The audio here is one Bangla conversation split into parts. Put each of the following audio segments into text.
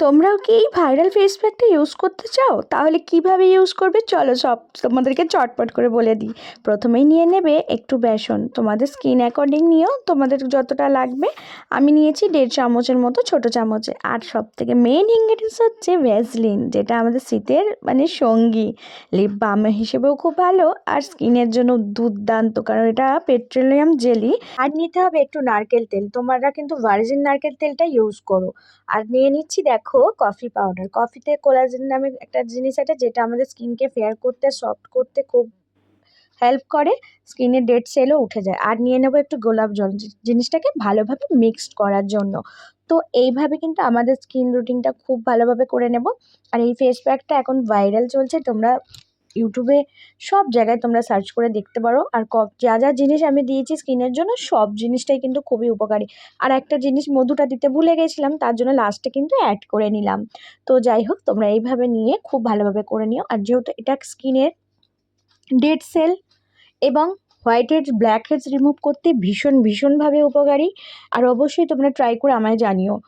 তোমরাও কি এই ভাইরাল ফেস প্যাকটা ইউজ করতে চাও? তাহলে কীভাবে ইউজ করবে? চলো সব তোমাদেরকে চটপট করে বলে দিই। প্রথমেই নিয়ে নেবে একটু বেসন। তোমাদের স্কিন অ্যাকর্ডিং নিয়েও তোমাদের যতটা লাগবে। আমি নিয়েছি দেড় চামচের মতো ছোট চামচে। আর সব থেকে মেন ইনগ্রেডিয়েন্টস হচ্ছে ভ্যাসলিন যেটা আমাদের শীতের মানে সঙ্গী। লিপ বাম হিসেবেও খুব ভালো। আর স্কিনের জন্য দুর্দান্ত, কারণ এটা পেট্রোলিয়াম জেলি আর নিতে হবে একটু নারকেল তেল। তোমরা কিন্তু ভার্জিন নারকেল তেলটা ইউজ করো। আর নিয়ে নিচ্ছি দেখো কফি পাউডার কফিতে কোলাজেন নামে একটা জিনিস আছে যেটা আমাদের স্কিনকে ফেয়ার করতে সফট করতে খুব হেল্প করে। স্কিনে ডেড সেলও উঠে যায়। আর নিয়ে নেব একটু গোলাপ জল জিনিসটাকে ভালোভাবে মিক্সড করার জন্য। তো এইভাবে কিন্তু আমাদের স্কিন রুটিনটা খুব ভালোভাবে করে নেব। আর এই ফেস প্যাকটা এখন ভাইরাল চলছে, তোমরা ইউটিউবে সব জায়গায় তোমরা সার্চ করে দেখতে পারো। আর যা যা জিনিস আমি দিয়েছি স্কিনের জন্য, সব জিনিসটাই কিন্তু খুবই উপকারী। আর একটা জিনিস মধুটা দিতে ভুলে গেছিলাম, তার জন্য লাস্টে কিন্তু অ্যাড করে নিলাম। তো যাই হোক, তোমরা এইভাবে নিয়ে খুব ভালোভাবে করে নিও। আর যেহেতু এটা স্কিনের ডেড সেল এবং white heads black heads remove করতে ভীষণ, ভীষণভাবে উপকারী। আর অবশ্যই তোমরা ট্রাই করে আমায় জানিও।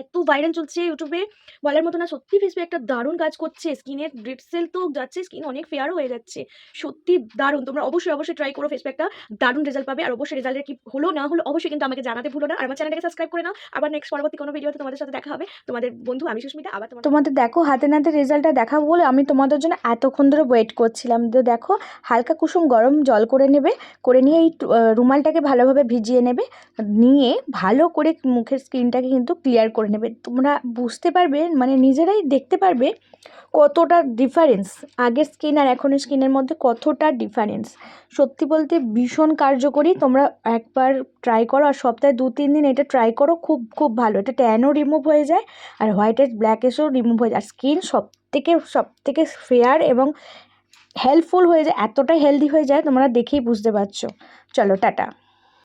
এত ভাইরাল চলছে ইউটিউবে বলার মতো না, সত্যি ফেসবুক একটা দারুণ কাজ করছে। স্কিনের ডেড সেল তো যাচ্ছে স্কিন অনেক ফেয়ারও হয়ে যাচ্ছে। সত্যি দারুণ, তোমরা অবশ্যই অবশ্যই ট্রাই করো ফেসবুক একটা দারুণ রেজাল্ট পাবে। আর অবশ্যই রেজাল্টের কি হলো, না হলো, অবশ্যই কিন্তু আমাকে জানাতে ভুলো না। আমার চ্যানেলটাকে সাবস্ক্রাইব করে নাও। আবার নেক্সট পরবর্তী কোনো ভিডিওতে তোমাদের সাথে দেখা হবে। তোমাদের বন্ধু আমি সুস্মিতা, আবার তোমাদের দেখো, হাতে নাতে রেজাল্টটা দেখাবো বলে আমি তোমাদের জন্য এতক্ষণ ধরে ওয়েট করছিলাম। তো দেখো, হালকা কুসুম গরম জল করে নেবে। করে নিয়ে এই রুমালটাকে ভালোভাবে ভিজিয়ে নেবে। নিয়ে ভালো করে মুখের স্কিনটাকে কিন্তু ক্লিয়ার করে নেবে। তোমরা বুঝতে পারবে মানে নিজেরাই দেখতে পারবে কতটা ডিফারেন্স আগের স্কিন আর এখনের স্কিনের মধ্যে কতটা ডিফারেন্স সত্যি বলতে ভীষণ কার্যকরী। তোমরা একবার ট্রাই করো আর সপ্তাহে দু, তিন দিন এটা ট্রাই করো, খুব খুব ভালো। এটা ট্যানও রিমুভ হয়ে যায় আর হোয়াইট হেড ব্ল্যাক হেডসও রিমুভ হয়ে যায়। আর স্কিন সব থেকে সব থেকে ফেয়ার এবং হেল্পফুল হয়ে যায়, এতটাই হেলদি হয়ে যায়, তোমরা দেখেই বুঝতে পারছ। চলো, টাটা।